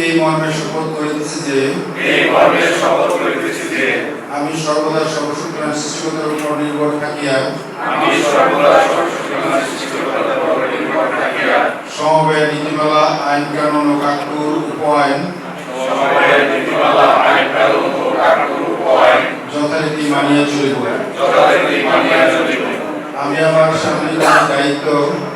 এই মর্মে শপথ করিতেছি যে, আমি সর্বদা সর্বশক্তিমান সৃষ্টিকতার উপর নির্ভর থাকিয়া সমবায় নীতিমালা আইন কানুন ও কাকুর উপায়ন, যথারীতি মানিয়া চলিব। আমি আমার সাংবিধানিক দায়িত্ব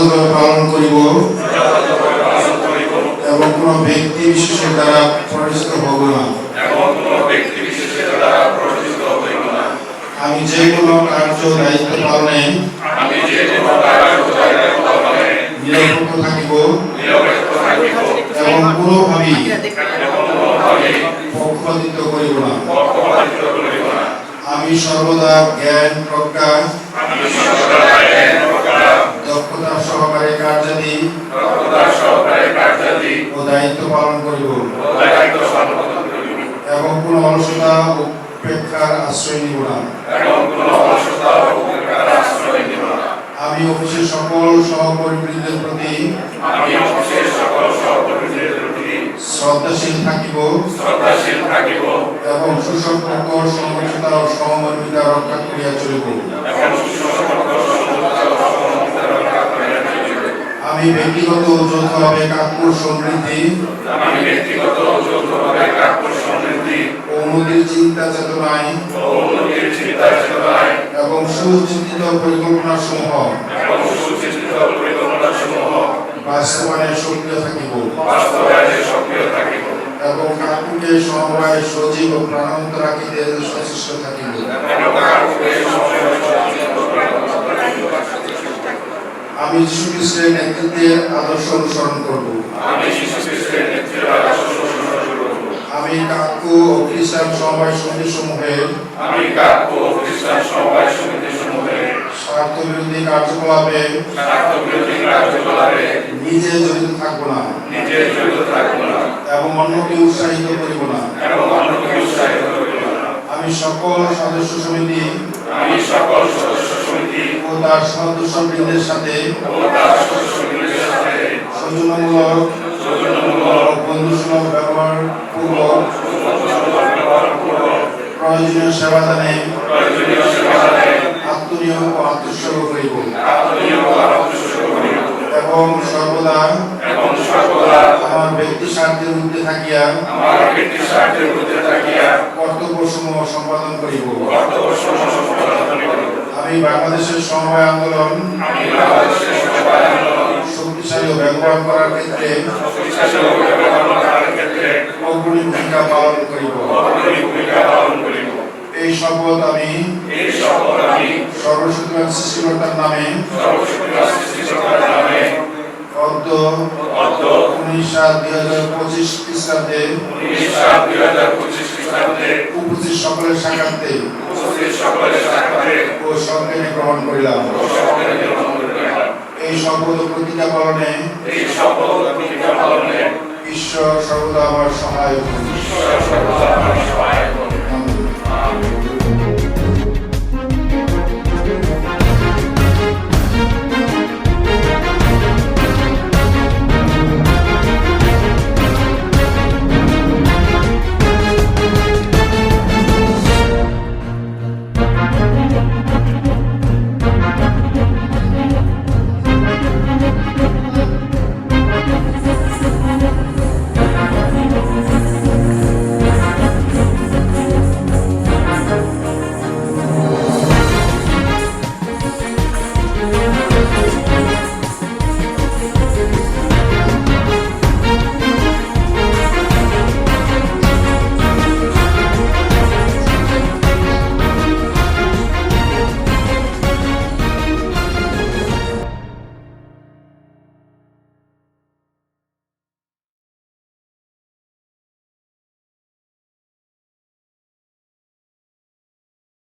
যথাযথ পালন করিব। এবং কোনো ব্যক্তি বিশেষের দ্বারা পরিচিত হব না। আমি যে কোনো কার্য দায়িত্ব পালনে নিরপেক্ষ থাকিব। এবং কোনোভাবেই পক্ষপাতিত্ব করিব না। আমি সর্বদা জ্ঞান, প্রজ্ঞা কার্যাদি। ও দায়িত্ব পালন করিব। এবং কোনো অলসতা উপেক্ষার আশ্রয় নিব না। আমি অফিসের সকল সহকর্মীদের প্রতি শ্রদ্ধাশীল থাকিব। এবং সুসম্পর্ক সমঝোতা ও সহমর্মিতা রক্ষা করিয়া চলিব। আমি ব্যক্তিগত ও যৌথভাবে কাকুর সমৃদ্ধি। ও উন্নতির চিন্তা চেতনায়। এবং সুচিন্তিত পরিকল্পনা সমূহ। এবং সুচিন্তিত পরিকল্পনা সমূহ। বাস্তবায়নে সক্রিয় থাকিব। এবং কাকুকে সমবায় সজীব ও প্রাণবন্ত রাখিতে সচেষ্ট থাকিব। আমি যীশু খ্রিস্টের নেতৃত্বের আদর্শ অনুসরণ করব। আমি যীশু খ্রিস্টের নেতৃত্বে আদর্শ অনুসরণ করব। আমি কাকু ও খ্রিস্টান সমবায় সমিতি সমূহের আমি কাব্য খ্রিস্টান সমবায় সমিতি সমূহে স্বার্থ বিরোধী কার্যকলাপে স্বার্থবিরোধী কার্যকলাপে নিজে জড়িত থাকব না নিজে জড়িত থাকব না এবং অন্যকে উৎসাহিত করিব না। এবং অন্যকে উৎসাহিত করিব না। আমি সকল সদস্য সমিতি আমি সকল সদস্য ও তার তার সদস্যবৃন্দের সাথে। সৌজন্যমূলক বন্ধুসুলভ করিব। কর্তব্য সম্পাদন করিব। আমি বাংলাদেশের সমবায় আন্দোলন শক্তিশালী ও ব্যবহার করার ক্ষেত্রে অগ্রণী ভূমিকা পালন করিব। এই শপথ আমি সর্বশক্তিমান সৃষ্টিকর্তার নামে উনিশ সাত দুই হাজার পঁচিশ খ্রিস্টাব্দে উপস্থিত সকলের সাক্ষাৎে উপস্থিত সকলের সাক্ষাতে ও সজ্ঞানে গ্রহণ করিলাম ও সকলের গ্রহণ করিলাম। এই শপথ প্রতিজ্ঞা পালনে এই শপথ প্রতিজ্ঞা পালনে ঈশ্বর সর্বদা আমার সহায়। ঈশ্বর সর্বদা